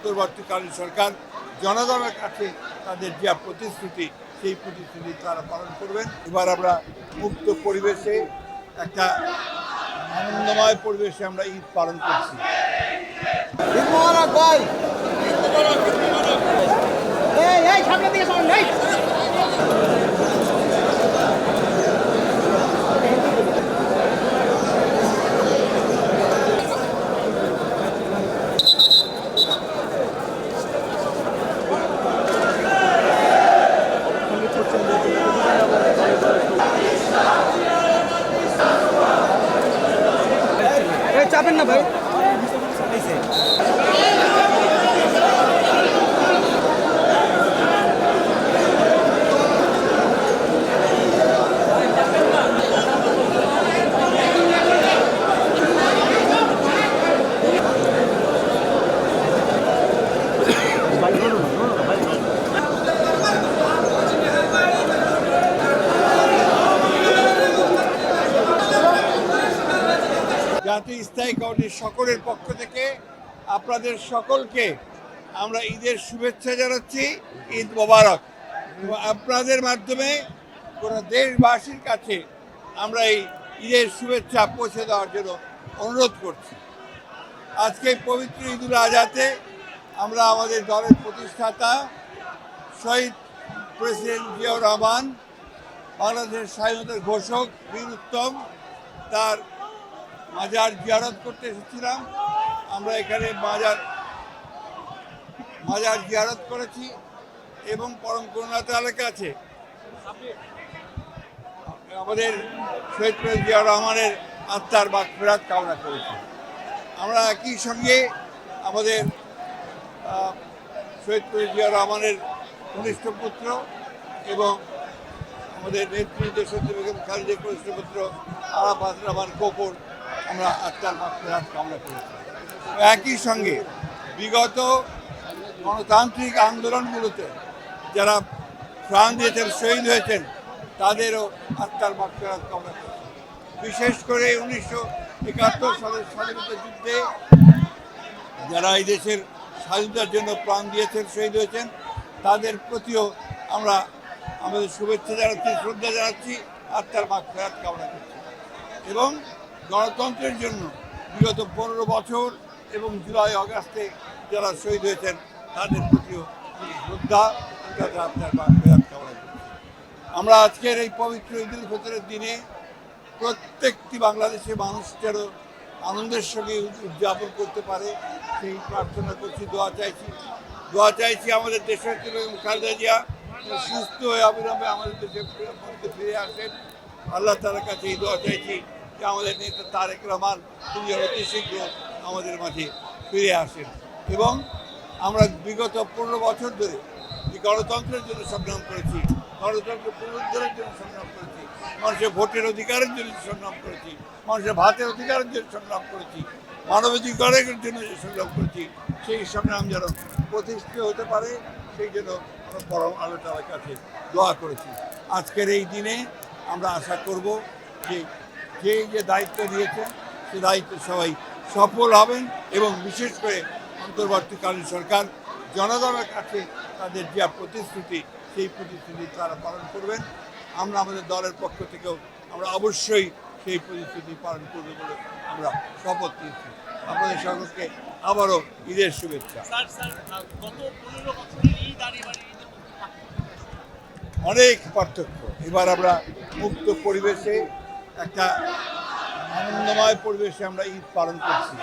অন্তর্বর্তীকালীন সরকার জনগণের কাছে তাদের যা প্রতিশ্রুতি সেই প্রতিশ্রুতি তারা পালন করবেন। এবার আমরা মুক্ত পরিবেশে একটা আনন্দময় পরিবেশে আমরা ঈদ পালন করছি ঈদ মোবারক ভাই এই এই সামনে দিকে সর এই এই চাপেন না ভাই। স্থায়ী কমিটির সকলের পক্ষ থেকে আপনাদের সকলকে আমরা ঈদের শুভেচ্ছা জানাচ্ছি, ঈদ মোবারক। আপনাদের মাধ্যমে গোটা দেশবাসীর কাছে আমরা এই ঈদের শুভেচ্ছা পৌঁছে দেওয়ার জন্য অনুরোধ করছি। আজকে পবিত্র ঈদুল আজহাতে আমরা আমাদের দলের প্রতিষ্ঠাতা শহীদ প্রেসিডেন্ট জিয়াউর রহমান, বাংলাদেশের স্বাধীনতার ঘোষক বীর উত্তম, তার মাজার জিয়ারত করতে এসেছিলাম। আমরা এখানে মাজার মাজার জিয়ারত করেছি এবং পরম করুণা তালের কাছে আমাদের শহীদ প্রেসিডেন্ট জিয়াউর রহমানের আত্মার বাক ফেরাত কামনা করেছি। আমরা একই সঙ্গে আমাদের শহীদ প্রেসিডেন্ট জিয়াউর রহমানের কনিষ্ঠ পুত্র এবং আমাদের নেতৃত্ব দেশত্রী বেগম খালেদের কনিষ্ঠ পুত্র আরাফাত রহমান কোকর আমরা আত্মার মাত্রার কামনা করেছি একই সঙ্গে বিগত গণতান্ত্রিক আন্দোলনগুলোতে যারা প্রাণ দিয়েছেন, শহীদ হয়েছেন, তাদেরও আত্মার মাত্রার কামনা করেছি বিশেষ করে উনিশশো একাত্তর সালের স্বাধীনতা যুদ্ধে যারা এই দেশের স্বাধীনতার জন্য প্রাণ দিয়েছেন, শহীদ হয়েছেন, তাদের প্রতিও আমরা আমাদের শুভেচ্ছা জানাচ্ছি, শ্রদ্ধা জানাচ্ছি, আত্মার ফেরাত কামনা করছি এবং গণতন্ত্রের জন্য বিগত পনেরো বছর এবং জুলাই অগাস্টে যারা শহীদ হয়েছেন, তাদের প্রতিও শ্রদ্ধা কামনা আমরা আজকের এই পবিত্র ঈদুল ফিতরের দিনে প্রত্যেকটি বাংলাদেশের মানুষ যেন আনন্দের সঙ্গে উদযাপন করতে পারে, সেই প্রার্থনা করছি, দোয়া চাইছি। দোয়া চাইছি আমাদের দেশের এবং খালেদা জিয়া সুস্থ হয়ে অবিলম্বে আমাদের দেশে ফিরে আসেন। আল্লাহ তালার কাছে এই দোয়া চাইছি। যে আমাদের নেতা তারেক রহমান তিনি অতি শীঘ্র আমাদের মাঝে ফিরে আসেন। এবং আমরা বিগত পনেরো বছর ধরে যে গণতন্ত্রের জন্য সংগ্রাম করেছি গণতন্ত্র পুনরুদ্ধারের জন্য সংগ্রাম করেছি, মানুষের ভোটের অধিকারের জন্য সংগ্রাম করেছি, মানুষের ভাতের অধিকারের জন্য সংগ্রাম করেছি, মানবাধিকারের জন্য যে সংগ্রাম করেছি, সেই সংগ্রাম যেন প্রতিষ্ঠিত হতে পারে, সেই জন্য আমরা পরম আলো তালার কাছে দোয়া করেছি। আজকের এই দিনে আমরা আশা করব যে যে যে দায়িত্ব নিয়েছেন সে দায়িত্ব সবাই সফল হবেন এবং বিশেষ করে অন্তর্বর্তীকালীন সরকার জনগণের কাছে তাদের যে প্রতিশ্রুতি সেই প্রতিশ্রুতি তারা পালন করবেন। আমরা আমাদের দলের পক্ষ থেকেও আমরা অবশ্যই সেই প্রতিশ্রুতি পালন করব বলে আমরা শপথ নিয়েছি আপনাদের সকলকে আবারও ঈদের শুভেচ্ছা? অনেক পার্থক্য। এবার আমরা মুক্ত পরিবেশে একটা আনন্দময় পরিবেশে আমরা ঈদ পালন করছি।